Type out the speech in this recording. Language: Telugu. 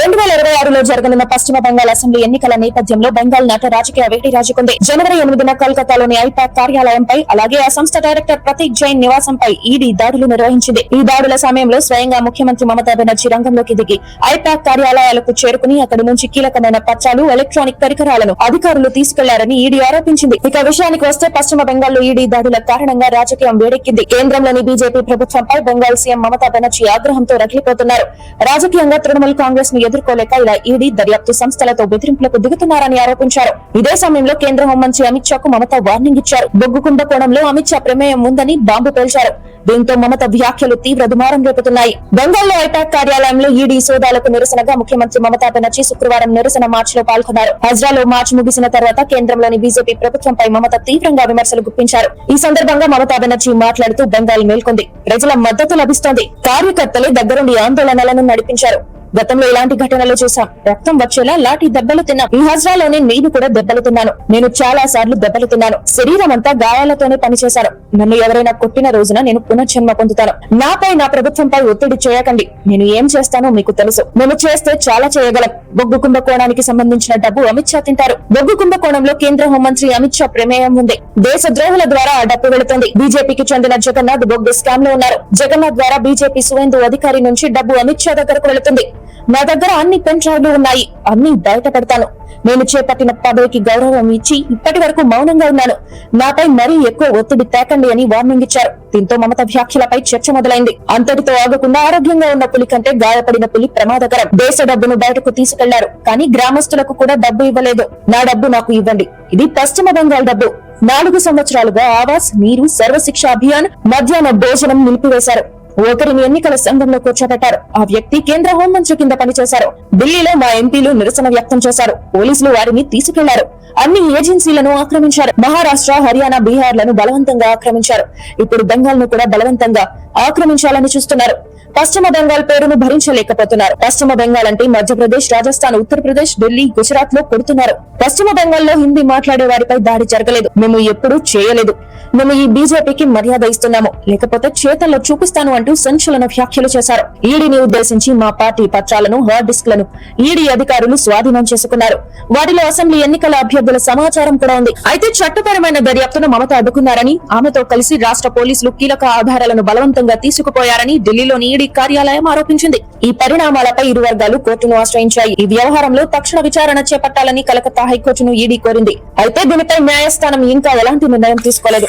రెండు వేల ఇరవై ఆరులో జరగనున్న పశ్చిమ బెంగాల్ అసెంబ్లీ ఎన్నికల నేపథ్యంలో బెంగాల్ నాట రాజకీయ వేడి రాజుకుంది. జనవరి ఎనిమిదిన కోల్కతాలోని ఐపాక్ కార్యాలయంపై అలాగే ఆ సంస్థ డైరెక్టర్ ప్రతీక్ జైన్ నివాసంపై ఈడీ దాడులు నిర్వహించింది. ఈ దాడుల సమయంలో స్వయంగా ముఖ్యమంత్రి మమతా బెనర్జీ రంగంలోకి దిగి ఐపాక్ కార్యాలయాలకు చేరుకుని అక్కడి నుంచి కీలకమైన పత్రాలు ఎలక్ట్రానిక్ పరికరాలను అధికారులు తీసుకెళ్ళారని ఈడీ ఆరోపించింది. ఇక విషయానికి వస్తే పశ్చిమ బెంగాల్లో ఈడీ దాడుల కారణంగా రాజకీయం వేడెక్కింది. కేంద్రంలోని బీజేపీ ప్రభుత్వంపై బెంగాల్ సీఎం మమతా బెనర్జీ ఆగ్రహంతో రగిలిపోతున్నారు. రాజకీయంగా తృణమూల్ కాంగ్రెస్ను ఎదుర్కోలేక ఇలా ఈడీ దర్యాప్తు సంస్థలతో బెదిరింపులకు దిగుతున్నారని ఆరోపించారు. ఇదే సమయంలో కేంద్ర హోంమంత్రి అమిత్ షాకు మమత వార్నింగ్ ఇచ్చారు. బొగ్గు కోణంలో అమిత్ షా ప్రమేయం ఉందని బాంబు పేల్చారు. దీంతో మమత వ్యాఖ్యలు తీవ్ర దుమారం రేపుతున్నాయి. బెంగాల్లో ఐపాక్ కార్యాలయంలో ఈడీ సోదాలకు నిరసనగా ముఖ్యమంత్రి మమతా బెనర్జీ శుక్రవారం నిరసన మార్చ్లో పాల్గొన్నారు. హజ్రాలో మార్చ్ ముగిసిన తర్వాత కేంద్రంలోని బీజేపీ ప్రభుత్వంపై మమత తీవ్రంగా విమర్శలు గుప్పించారు. ఈ సందర్భంగా మమతా బెనర్జీ మాట్లాడుతూ బెంగాల్ మేల్కొంది. ప్రజల మద్దతు లభిస్తోంది. కార్యకర్తలే దగ్గరుండి ఆందోళనలను నడిపించారు. గతంలో ఇలాంటి ఘటనలు చూసాం రక్తం వచ్చేలా లాఠీ దెబ్బలు తిన్నాం. ఈ హజ్రాలోనే నేను కూడా దెబ్బలు తిన్నాను. నేను చాలా సార్లు దెబ్బలు తిన్నాను. శరీరం అంతా గాయాలతోనే పనిచేశాను. నన్ను ఎవరైనా కొట్టిన రోజున నేను పునర్జన్మ పొందుతాను. నాపై నా ప్రభుత్వంపై ఒత్తిడి చేయకండి. నేను ఏం చేస్తానో మీకు తెలుసు. మేము చేస్తే చాలా చేయగలం. బొగ్గు కుంభకోణానికి సంబంధించిన డబ్బు అమిత్ షా తింటారు. బొగ్గు కుంభకోణంలో కేంద్ర హోంమంత్రి అమిత్ షా ప్రమేయం ఉంది. దేశ ద్రోహుల ద్వారా ఆ డబ్బు వెళుతుంది. బీజేపీకి చెందిన జగన్నాథ్ బొగ్గు స్కామ్లో ఉన్నారు. జగన్నాథ్ ద్వారా బీజేపీ సువేందు అధికారి నుంచి డబ్బు అమిత్ షా దగ్గరకు వెళుతుంది. నా దగ్గర అన్ని పెన్ డ్రైవ్లు ఉన్నాయి. అన్ని బయట పెడతాను. నేను చేపట్టిన పదవికి గౌరవం ఇచ్చి ఇప్పటి వరకు మౌనంగా ఉన్నాను. నాపై మరీ ఎక్కువ ఒత్తిడి తేకండి అని వార్నింగ్ ఇచ్చారు. దీంతో మమత వ్యాఖ్యలపై చర్చ మొదలైంది. అంతటితో ఆగకుండా ఆరోగ్యంగా ఉన్న పులి కంటే గాయపడిన పులి ప్రమాదకరం. దేశ డబ్బును బయటకు తీసుకెళ్ళారు. కానీ గ్రామస్తులకు కూడా డబ్బు ఇవ్వలేదు. నా డబ్బు నాకు ఇవ్వండి. ఇది పశ్చిమ బెంగాల్ డబ్బు. నాలుగు సంవత్సరాలుగా ఆవాస్ నీరు సర్వశిక్ష అభియాన్ మధ్యాహ్న భోజనం నిలిపివేశారు. ఒకరిని ఎన్నికల సంఘంలో కూర్చోబెట్టారు. ఆ వ్యక్తి కేంద్ర హోంమంత్రి కింద పనిచేశారు. ఢిల్లీలో మా ఎంపీలు నిరసన వ్యక్తం చేశారు. పోలీసులు వారిని తీసుకెళ్ళారు. అన్ని ఏజెన్సీలను ఆక్రమించారు. మహారాష్ట్ర హర్యానా బీహార్లను బలవంతంగా ఆక్రమించారు. ఇప్పుడు బెంగాల్ను కూడా బలవంతంగా ఆక్రమించాలని చూస్తున్నారు. పశ్చిమ బెంగాల్ పేరును భరించలేకపోతున్నారు. పశ్చిమ బెంగాల్ అంటే మధ్యప్రదేశ్ రాజస్థాన్ ఉత్తరప్రదేశ్ ఢిల్లీ గుజరాత్లో కొడుతున్నారు. పశ్చిమ బెంగాల్లో హిందీ మాట్లాడే వారిపై దాడి జరగలేదు. మేము ఎప్పుడూ చేయలేదు. మేము ఈ బీజేపీకి మర్యాద ఇస్తున్నాము. లేకపోతే చేతల్లో చూపిస్తాను అంటూ సంచలన వ్యాఖ్యలు చేశారు. ఈడీని ఉద్దేశించి మా పార్టీ పత్రాలను హార్డ్ డిస్క్లను ఈడీ అధికారులు స్వాధీనం చేసుకున్నారు. వాటిలో అసెంబ్లీ ఎన్నికల అభ్యర్థుల సమాచారం కూడా ఉంది. అయితే చట్టపరమైన దర్యాప్తును మమత అడ్డుకున్నారని ఆమెతో కలిసి రాష్ట్ర పోలీసులు కీలక ఆధారాలను బలవంతంగా తీసుకుపోయారని ఢిల్లీలోని ఈడీ కార్యాలయం ఆరోపించింది. ఈ పరిణామాలపై ఇరు వర్గాలు కోర్టును ఆశ్రయించాయి. ఈ వ్యవహారంలో తక్షణ విచారణ చేపట్టాలని కలకత్తా హైకోర్టును ఈడీ కోరింది. అయితే దీనిపై న్యాయస్థానం ఇంకా ఎలాంటి నిర్ణయం తీసుకోలేదు.